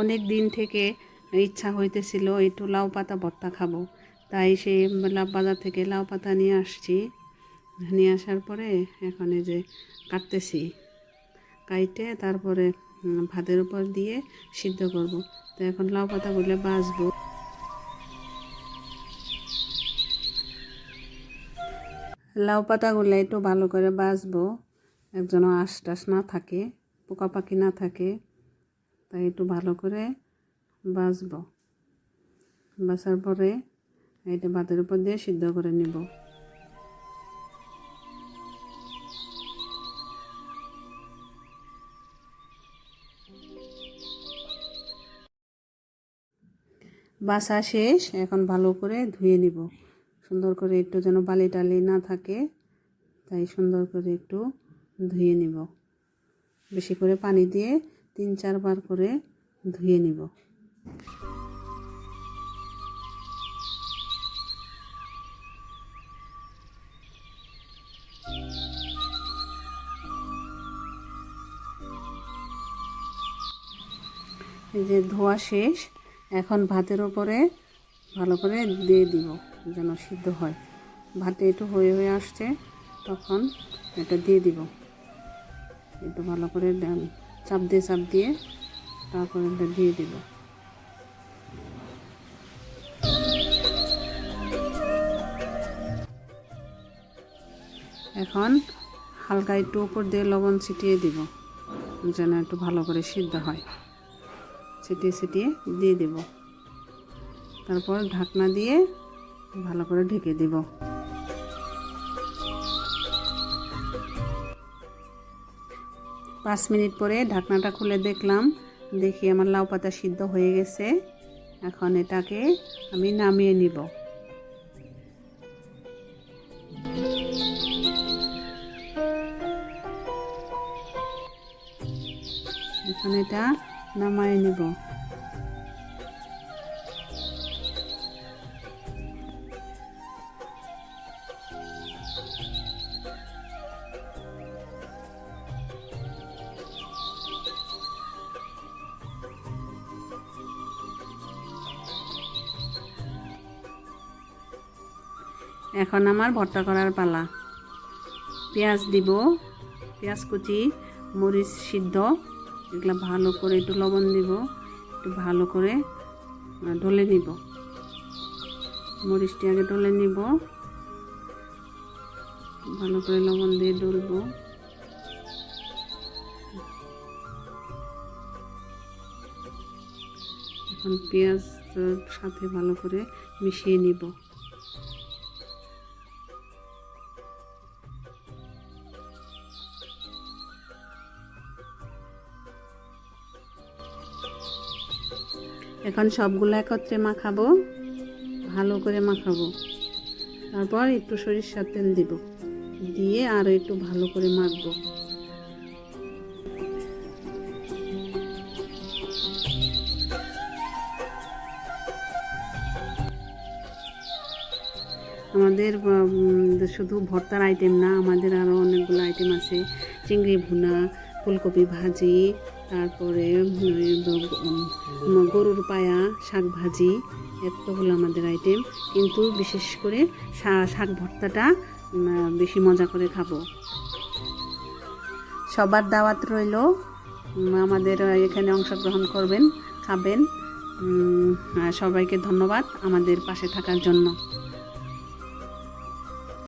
অনেক দিন থেকে ইচ্ছা হইতেছিল একটু লাউ পাতা ভর্তা খাব। তাই সেই লাউ বাজার থেকে লাউ পাতা নিয়ে আসছি। নিয়ে আসার পরে এখন এই যে কাটতেছি। কাইটে তারপরে ভাতের উপর দিয়ে সিদ্ধ করব। তো এখন লাউ পাতাগুলো বাছবো লাউ পাতাগুলো একটু ভালো করে বাছবো একজন আশ টাশ না থাকে পোকা পাখি না থাকে। তাই একটু ভালো করে বাছবো বাছার পরে এটা ভাতের উপর দিয়ে সিদ্ধ করে নিব। বাসা শেষ, এখন ভালো করে ধুয়ে নিব। সুন্দর করে একটু যেন বালি টালি না থাকে, তাই সুন্দর করে একটু ধুয়ে নিব। বেশি করে পানি দিয়ে তিন চারবার করে ধুয়ে নিব। এই যে ধোয়া শেষ, এখন ভাতের ওপরে ভালো করে দিয়ে দিব যেন সিদ্ধ হয়। ভাতে একটু হয়ে হয়ে আসছে, তখন এটা দিয়ে দিব। একটু ভালো করে ডা- চাপ দিয়ে চাপ দিয়ে তারপরে এটা দিয়ে দিব এখন হালকা একটু উপর দিয়ে লবণ ছিটিয়ে দিব, যেন একটু ভালো করে সিদ্ধ হয়। ছিটিয়ে ছিটিয়ে দিয়ে দেব। তারপর ঢাকনা দিয়ে ভালো করে ঢেকে দেব। পাঁচ মিনিট পরে ঢাকনাটা খুলে দেখলাম, দেখি আমার লাউ পাতা সিদ্ধ হয়ে গেছে। এখন এটাকে আমি নামিয়ে নিব। এখন এটা নামায় নিব। এখন আমার ভর্তা করার পালা। পেঁয়াজ দিব, পেঁয়াজ কুচি, মরিচ সিদ্ধ, এগুলো ভালো করে একটু লবণ দিব, একটু ভালো করে ডলে নিব। মরিচটি আগে ডলে নিব। ভালো করে লবণ দিয়ে ডলবো। এখন পেঁয়াজ সাথে ভালো করে মিশিয়ে নিব। এখন সবগুলো একত্রে মাখাবো, ভালো করে মাখাবো। তারপর একটু সরিষার তেল দিব, দিয়ে আরও একটু ভালো করে মাখবো। আমাদের শুধু ভর্তার আইটেম না, আমাদের আরও অনেকগুলো আইটেম আছে। চিংড়ি ভুনা, ফুলকপি ভাজি তারপরে গরুর পায়া শাক ভাজি এতগুলো আমাদের আইটেম কিন্তু বিশেষ করে শাক ভর্তাটা বেশি মজা করে খাব। সবার দাওয়াত রইল আমাদের এখানে অংশগ্রহণ করবেন, খাবেন সবাইকে ধন্যবাদ আমাদের পাশে থাকার জন্য।